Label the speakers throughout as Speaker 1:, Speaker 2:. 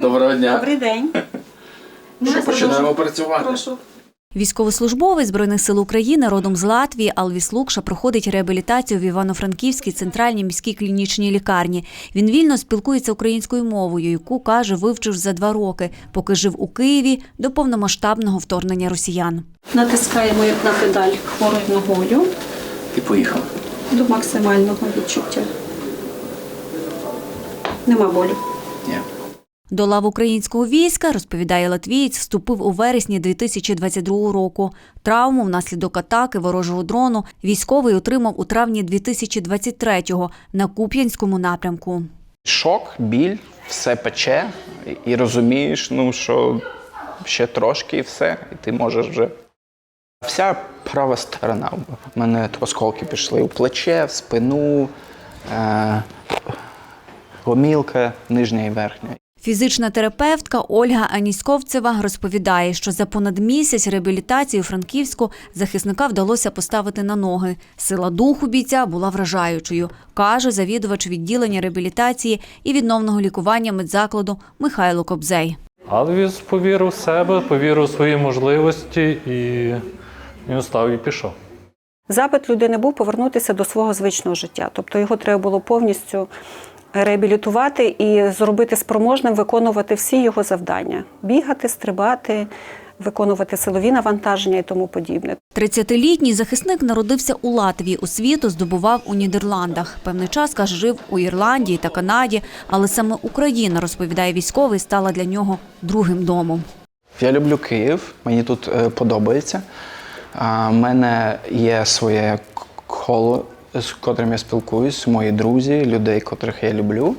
Speaker 1: Доброго дня.
Speaker 2: Добрий день.
Speaker 1: Що починаємо працювати?
Speaker 2: Прошу.
Speaker 3: Військовослужбовець Збройних сил України родом з Латвії Алвіс Лукша проходить реабілітацію в Івано-Франківській центральній міській клінічній лікарні. Він вільно спілкується українською мовою, яку каже, вивчив за два роки, поки жив у Києві до повномасштабного вторгнення росіян.
Speaker 2: Натискаємо як на педаль хворою ногою
Speaker 1: І поїхав.
Speaker 2: до максимального відчуття. Нема болю.
Speaker 1: Ні.
Speaker 3: До лав українського війська, розповідає латвієць, вступив у вересні 2022 року. Травму внаслідок атаки ворожого дрону військовий отримав у травні 2023-го на Куп'янському напрямку.
Speaker 4: Шок, біль, все пече, і розумієш, ну що ще трошки і все, і ти можеш вже. Вся права сторона. У мене осколки пішли у плече, в спину, е- гомілка, нижня і верхня.
Speaker 3: Фізична терапевтка Ольга Аніськовцева розповідає, що за понад місяць реабілітації у Франківську захисника вдалося поставити на ноги. Сила духу бійця була вражаючою, каже завідувач відділення реабілітації і відновного лікування медзакладу Михайло Кобзей.
Speaker 5: Алвіс повірив в себе, повірив у свої можливості і він став і пішов.
Speaker 2: Запит людини був повернутися до свого звичного життя. Тобто його треба було повністю реабілітувати і зробити спроможним виконувати всі його завдання: бігати, стрибати, виконувати силові навантаження і тому подібне.
Speaker 3: 30-літній захисник народився у Латвії, освіту здобував у Нідерландах. Певний час, каже, жив у Ірландії та Канаді, але саме Україна, розповідає військовий, стала для нього другим домом.
Speaker 4: Я люблю Київ, мені тут е, подобається. У мене є своє коло, з котрим я спілкуюсь, мої друзі, людей, котрих я люблю.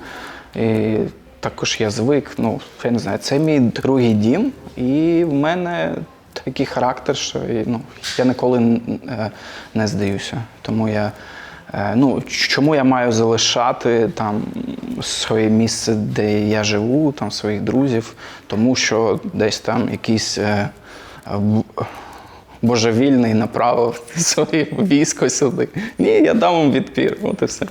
Speaker 4: І також я звик, ну, я не знаю, це мій другий дім, і в мене такий характер, що ну, я ніколи е, не здаюся. Тому я. е, Ну, чому я маю залишати там своє місце, де я живу, там своїх друзів, тому що десь там якийсь е, божевільний направив своє військо сюди. Ні, я дам вам відпір. От і все.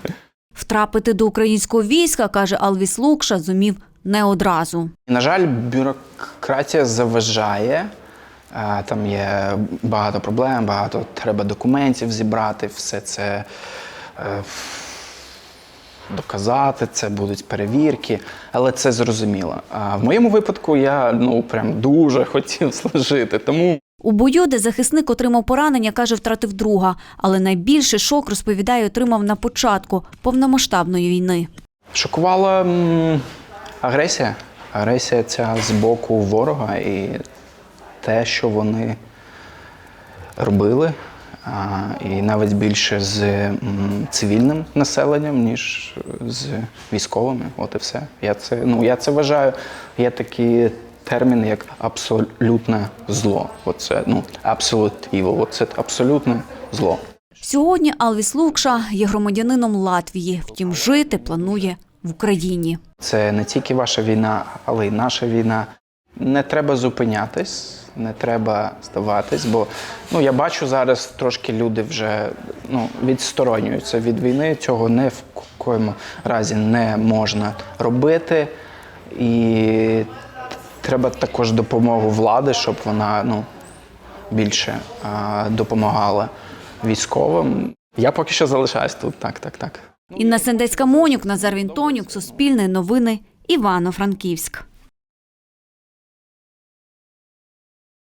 Speaker 3: Втрапити до українського війська, каже Алвіс Лукша, зумів не одразу.
Speaker 4: На жаль, бюрократія заважає. Там є багато проблем, багато треба документів зібрати, все це е, доказати, це будуть перевірки, але це зрозуміло. А в моєму випадку я ну прям дуже хотів служити, тому
Speaker 3: У бою, де захисник отримав поранення, каже, втратив друга. Але найбільший шок, розповідає, отримав на початку повномасштабної війни.
Speaker 4: Шокувала агресія. Агресія ця з боку ворога і те, що вони робили, і навіть більше з цивільним населенням, ніж з військовими. От і все. Я це, ну, я це вважаю. Є такий термін, як абсолютне зло. Оце, ну, absolute evil. Оце абсолютне зло.
Speaker 3: Сьогодні Алвіс Лукша є громадянином Латвії, втім, жити планує в Україні.
Speaker 4: Це не тільки ваша війна, але й наша війна. Не треба зупинятись, не треба здаватись, бо ну я бачу зараз трошки люди вже ну відсторонюються від війни. Цього не в коєму разі не можна робити. І треба також допомогу влади, щоб вона ну більше а, допомагала військовим. Я поки що залишаюсь тут. Так, так, так.
Speaker 3: Інна Сендецька Монюк, Назар Вінтонюк, Суспільне новини, Івано-Франківськ.